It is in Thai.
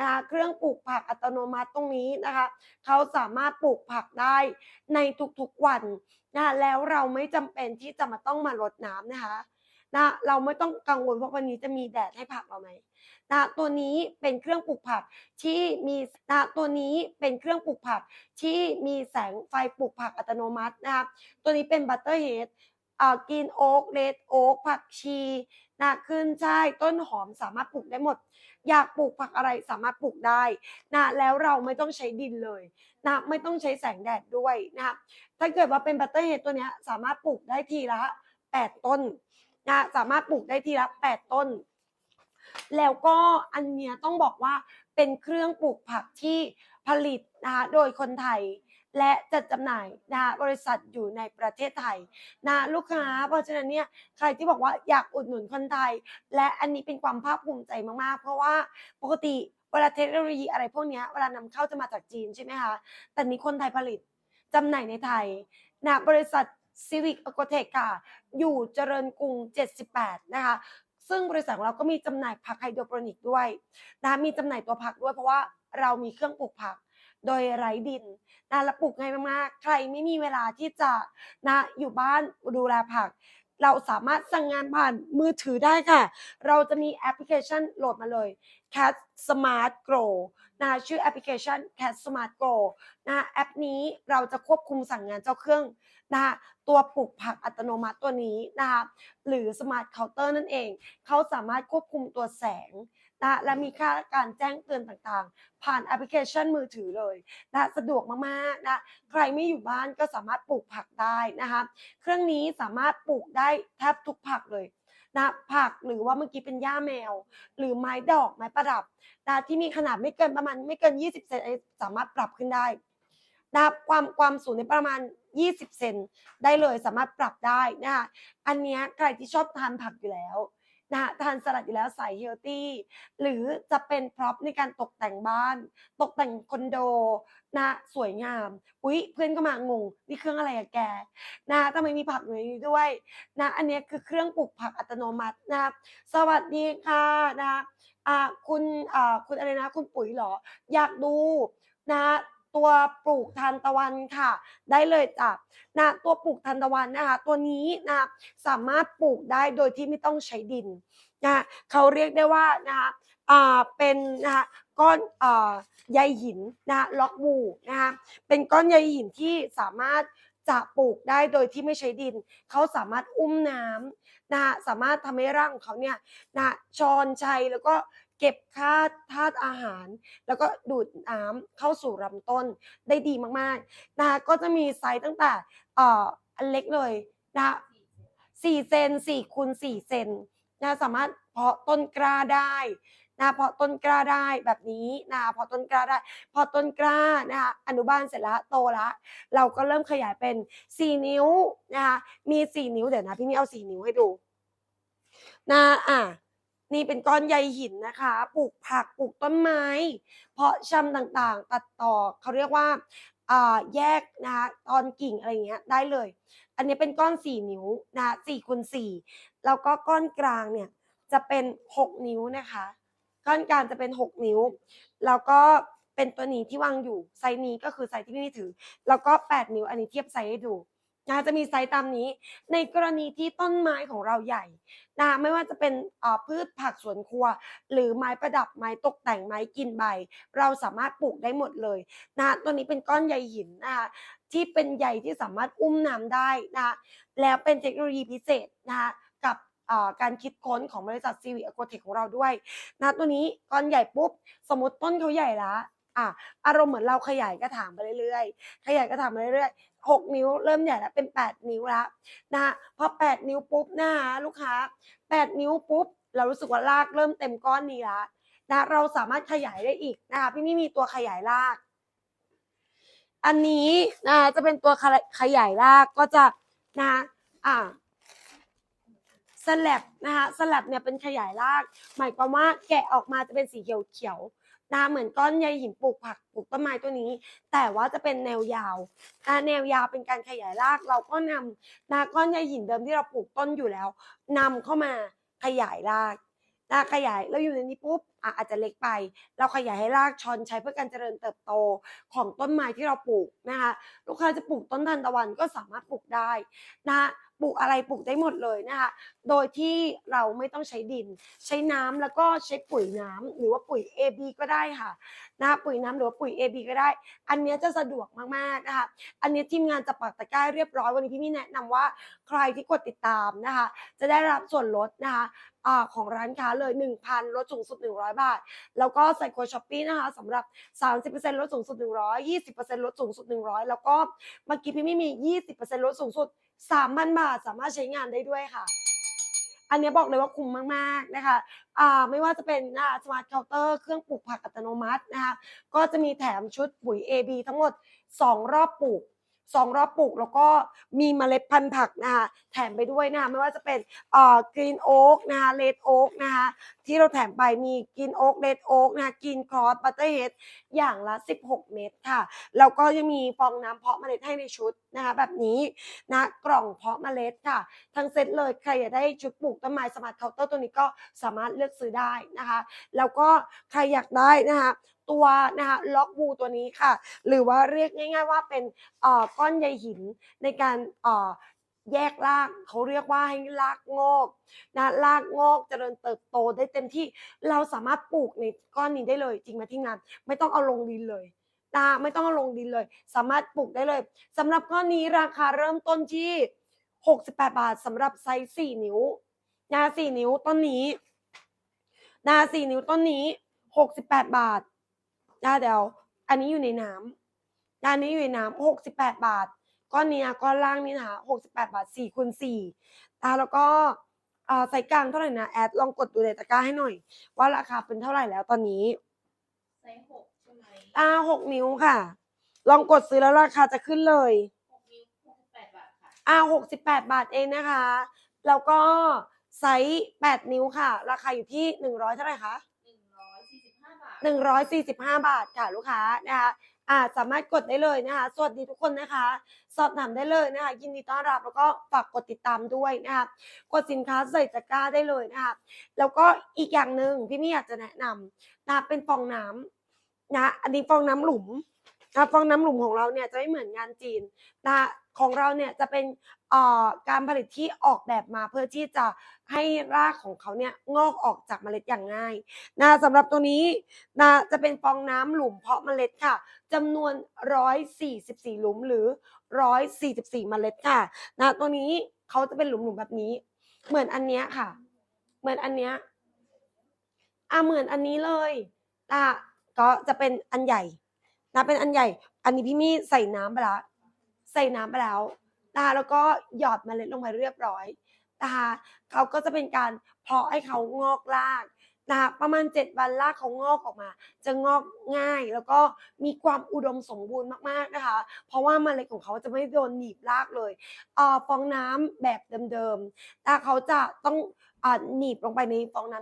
นะคะเครื่องปลูกผักอัตโนมัติตรงนี้นะคะเขาสามารถปลูกผักได้ในทุกๆวันนะคะแล้วเราไม่จำเป็นที่จะมาต้องมารดน้ำนะคะนะเราไม่ต้องกังวลว่าวันนี้จะมีแดดให้ผักเราไหมนะตัวนี้เป็นเครื่องปลูกผักที่มีนะตัวนี้เป็นเครื่องปลูกผักที่มีแสงไฟปลูกผักอัตโนมัตินะคะตัวนี้เป็นบัตเตอร์เฮดกินโอ๊กเลดโอ๊กผักชีนะขึ้นช่ายต้นหอมสามารถปลูกได้หมด อยากปลูกผักอะไรสามารถปลูกได้นะแล้วเราไม่ต้องใช้ดินเลยนะไม่ต้องใช้แสงแดดด้วยนะถ้าเกิดว่าเป็นบัตเตอร์เฮดตัวนี้สามารถปลูกได้ทีละ 8 ต้นนะสามารถปลูกได้ทีละ 8 ต้น แล้วก็อันเนี้ยต้องบอกว่าเป็นเครื่องปลูกผักที่ผลิตนะคะโดยคนไทย และจัดจำหน่ายนะคะบริษัทอยู่ในประเทศไทยนะลูกค้า เพราะฉะนั้นเนี่ยใครที่บอกว่าอยากอุดหนุนคนไทย และอันนี้เป็นความภาคภูมิใจมากๆ เพราะว่าปกติเวลาเทคโนโลยีอะไรพวกนี้เวลานำเข้าจะมาจากจีนใช่ไหมคะแต่นี้คนไทยผลิตจำหน่ายในไทยนะบริษัท Civic a g r o t e c ค่ะ อยู่เจริญกรุง 78 นะคะ ซึ่งบริษัทของเราก็มีจำหน่ายผักไฮโดรโปรนิกด้วยนะมีจำหน่ายตัวผักด้วยเพราะว่าเรามีเครื่องปลูกผัก โดยไร้ดินนะและปลูกง่ายมากๆ ใครไม่มีเวลาที่จะนะอยู่บ้านดูแลผัก เราสามารถสั่งงานผ่านมือถือได้ค่ะ เราจะมีแอปพลิเคชันโหลดมาเลย Cat Smart Grow นะชื่อแอปพลิเคชัน Cat Smart Grow นะแอปนี้เราจะควบคุมสั่งงานเจ้าเครื่องนะคะตัวปลูกผักอัตโนมัติตัวนี้นะคะหรือ Smart Counter นั่นเอง เขาสามารถควบคุมตัวแสง นะและมีค่าการแจ้งเตือนต่างๆ ผ่านแอปพลิเคชันมือถือเลยนะสะดวกมากๆนะใครไม่อยู่บ้านก็สามารถปลูกผักได้นะคะเครื่องนี้สามารถปลูกได้แทบทุกผักเลยนะผักหรือว่าเมื่อกี้เป็นหญ้าแมว หรือไม้ดอกไม้ประดับนะที่มีขนาดไม่เกินประมาณไม่เกิน 20 เซนอันนี้สามารถปรับขึ้นได้นะความความสูงในประมาณ 20 เซนได้เลยสามารถปรับได้นะคะอันนี้ใครที่ชอบทานผักอยู่แล้ว นะทานสลัดอยู่แล้วใส่เฮลตี้หรือจะเป็นพร็อพในการตกแต่งบ้าน ตกแต่งคอนโดนะสวยงาม อุ๊ยเพื่อนก็มางงนี่เครื่องอะไรอะแกนะทำไมมีผักอยู่ในนี้ด้วยนะอันนี้คือเครื่องปลูกผักอัตโนมัตินะสวัสดีค่ะนะอ่าคุณอ่าคุณอะไรนะ คุณปุ๋ยเหรอ อยากดูนะ ตัวปลูกทานตะวันค่ะ ได้เลยจ้ะนะตัวปลูกทานตะวันนะคะ ตัวนี้นะสามารถปลูกได้โดยที่ไม่ต้องใช้ดินนะเขาเรียกได้ว่านะคะอ่าเป็นนะคะก้อนอ่าใยหินนะคะล็อกบูนะคะเป็นก้อนใยหินที่สามารถจะปลูกได้โดยที่ไม่ใช้ดิน เขาสามารถอุ้มน้ำนะคะสามารถทำให้ร่างของเขาเนี่ยนะชอนชัยแล้วก็ เก็บค่าธาตุอาหาร แล้วก็ดูดน้ำเข้าสู่ลำต้นได้ดีมากๆนะคะก็จะมีไซส์ตั้งแต่เอ่ออันเล็กเลยนะคะสี่เซนสี่คูณสี่เซนนะสามารถเพาะต้นกล้าได้นะเพาะต้นกล้าได้แบบนี้นะเพาะต้นกล้าได้ พอต้นกล้านะคะอนุบาลเสร็จแล้วโตล้วเราก็เริ่มขยายเป็นสี่นิ้วนะคะมีสี่นิ้วเดี๋ยวนะพี่มีเอาสี่นิ้วให้ดูนะอะ นี่เป็นก้อนใยหินนะคะ ปลูกผักปลูกต้นไม้ เพาะชำต่างๆ ตัดต่อเขาเรียกว่าแยกนะคะตอนกิ่งอะไรเงี้ยได้เลย อันนี้เป็นก้อนสี่นิ้วนะคะสี่คูณสี่แล้วก็ก้อนกลางเนี่ยจะเป็นหกนิ้วนะคะ ก้อนกลางจะเป็นหกนิ้ว แล้วก็เป็นตัวนี้ที่วางอยู่ไซส์นี้ก็คือไซส์ที่พี่นี่ถือ แล้วก็แปดนิ้วอันนี้เทียบไซส์ให้ดู นะคะจะมีไซส์ตามนี้ ในกรณีที่ต้นไม้ของเราใหญ่นะคะไม่ว่าจะเป็นพืชผักสวนครัว หรือไม้ประดับไม้ตกแต่งไม้กินใบ เราสามารถปลูกได้หมดเลยนะคะตัวนี้เป็นก้อนใยหินนะคะที่เป็นใยที่สามารถอุ้มน้ำได้นะคะแล้วเป็นเทคโนโลยีพิเศษนะคะกับการคิดค้นของบริษัทซีวีอโกเทคของเราด้วยนะตัวนี้ก้อนใหญ่ปุ๊บ สมมติต้นเขาใหญ่ละ อะอารมณ์เหมือนเราขยายกระถางไปเรื่อยๆขยายกระถางไปเรื่อยๆหกนิ้วเริ่มใหญ่แล้วเป็นแปดนิ้วแล้วนะพอแปดนิ้วปุ๊บนะคะลูกค้าแปดนิ้วปุ๊บเรารู้สึกว่ารากเริ่มเต็มก้อนนี้แล้วนะเราสามารถขยายได้อีกนะคะพี่ไม่มีตัวขยายราก อันนี้นะจะเป็นตัวขยายรากก็จะนะอ่าสลับนะคะสลับเนี่ยเป็นขยายราก หมายความว่าแกะออกมาจะเป็นสีเขียวๆ นะเหมือนก้อนใยหินปลูกผักปลูกต้นไม้ตัวนี้ แต่ว่าจะเป็นแนวยาวนะแนวยาวเป็นการขยายรากเราก็นำนะก้อนใยหินเดิมที่เราปลูกต้นอยู่แล้วนำเข้ามาขยายรากนะขยายแล้วอยู่ในนี้ปุ๊บอะอาจจะเล็กไป เราขยายให้รากชอนใช้เพื่อการเจริญเติบโตของต้นไม้ที่เราปลูกนะคะลูกค้าจะปลูกต้นทานตะวันก็สามารถปลูกได้นะ ปลูกอะไรปลูกได้หมดเลยนะคะ โดยที่เราไม่ต้องใช้ดิน ใช้น้ำแล้วก็ใช้ปุ๋ยน้ำหรือว่าปุ๋ย AB ก็ได้ค่ะนะคะปุ๋ยน้ำหรือว่าปุ๋ย AB ก็ได้ อันเนี้ยจะสะดวกมากๆนะคะ อันนี้ทีมงานจะปักตะกร้าเรียบร้อยวันนี้พี่มี่แนะนำว่าใครที่กดติดตามนะคะ จะได้รับส่วนลดนะคะของร้านค้าเลย 1,000 ลดสูงสุด 100 บาท แล้วก็ใส่โค้ดช้อปปี้นะคะสำหรับ 30%ลดสูงสุด 100 20%ลดสูงสุด 100 แล้วก็เมื่อกี้พี่มี่มี 20%ลดสูงสุด 3,000 บาทสามารถใช้งานได้ด้วยค่ะ อันนี้บอกเลยว่าคุ้มมากๆนะคะอ่าไม่ว่าจะเป็นนะสมาร์ทเคาน์เตอร์เครื่องปลูกผักอัตโนมัตินะคะก็จะมีแถมชุดปุ๋ย AB ทั้งหมด 2 รอบปลูก 2รอบปลูกแล้วก็มีเมล็ดพันธุ์ผักนะคะแถมไปด้วยนะคะไม่ว่าจะเป็นเอ่อกรีนโอ๊กนะคะเลดโอ๊กนะคะที่เราแถมไปมีกรีนโอ๊กเลดโอ๊กนะคะกรีนครอสบัตเตอร์เฮดอย่างละ 16 เม็ดค่ะแล้วก็ยังมีฟองน้ำเพาะเมล็ดให้ในชุดนะคะแบบนี้นะกล่องเพาะเมล็ดค่ะ ทั้งเซตเลยใครอยากได้ชุดปลูกต้นไม้สมาร์ทเคาน์เตอร์ตัวนี้ก็สามารถเลือกซื้อได้นะคะ แล้วก็ใครอยากได้นะคะ ตัวนะคะล็อกบูตัวนี้ค่ะ หรือว่าเรียกง่าย ๆ ว่าเป็นก้อนใยหินในการแยกรากเขาเรียกว่าให้รากงอกนะรากงอกจเจริญเติบโตได้เต็มที่เราสามารถปลูกในก้อนนี้ได้เลย จริงไหมที่งาน ไม่ต้องเอาลงดินเลยนะไม่ต้องเอาลงดินเลย สามารถปลูกได้เลยสำหรับก้อนนี้ราคาเริ่มต้นที่ 68 บาทสำหรับไซส์4นิ้วนะ4นิ้วต้นนี้นะ4นิ้วต้นนี้ 68 บาท นะเดี๋ยวอันนี้อยู่ในน้ำอันนี้อยู่ในน้ำ68บาท ก้อนเนี้ยก้อนล่างนี่นะคะ68บาท4คูณ4นะแล้วก็อ่าไซส์กลางเท่าไหร่นะแอดลองกดดูในตะกร้าให้หน่อย ว่าราคาเป็นเท่าไหร่แล้วตอนนี้ไซส์หกใช่ไหมอ่า6นิ้วค่ะ ลองกดซื้อแล้วราคาจะขึ้นเลยหกนิ้วหกสิบแปดบาทค่ะอ่า68บาทเองนะคะ แล้วก็ไซส์8นิ้วค่ะ ราคาอยู่ที่100เท่าไหร่คะหนึ่งร้อยสี่สิบห้าบาท 145 บาทค่ะลูกค้านะคะอ่าสามารถกดได้เลยนะคะ สวัสดีทุกคนนะคะ สอบถามได้เลยนะคะ ยินดีต้อนรับแล้วก็ฝากกดติดตามด้วยนะคะกดสินค้าใส่ตะกร้าได้เลยนะคะ แล้วก็อีกอย่างหนึ่งพี่มี่อยากจะแนะนำนะเป็นฟองน้ำนะอันนี้ฟองน้ำหลุมนะฟองน้ำหลุมของเราเนี่ยจะไม่เหมือนงานจีนนะของเราเนี่ยจะเป็น การผลิตที่ออกแบบมาเพื่อที่จะให้รากของเขาเนี่ยงอกออกจากเมล็ดอย่างง่ายนะสำหรับตัวนี้นะจะเป็นฟองน้ำหลุมเพาะเมล็ดค่ะจำนวน 144 หลุมหรือ 144 เมล็ดค่ะนะตัวนี้เขาจะเป็นหลุมๆแบบนี้ เหมือนอันเนี้ยค่ะ เหมือนอันเนี้ยอะเหมือนอันนี้เลยอะก็จะเป็นอันใหญ่นะเป็นอันใหญ่ อันนี้พี่มี่ใส่น้ำไปแล้วใส่น้ำไปแล้ว นะคะแล้วก็หยอดเมล็ดลงไปเรียบร้อยนะคะเขาก็จะเป็นการเพาะให้เขางอกรากนะคะประมาณ 7 วันรากเขางอกออกมา จะงอกง่ายแล้วก็มีความอุดมสมบูรณ์มากๆนะคะ เพราะว่าเมล็ดของเขาจะไม่โดนหนีบรากเลยเอ่อฟองน้ำแบบเดิมๆแต่เขาจะต้องอ่าหนีบลงไปในฟองน้ำ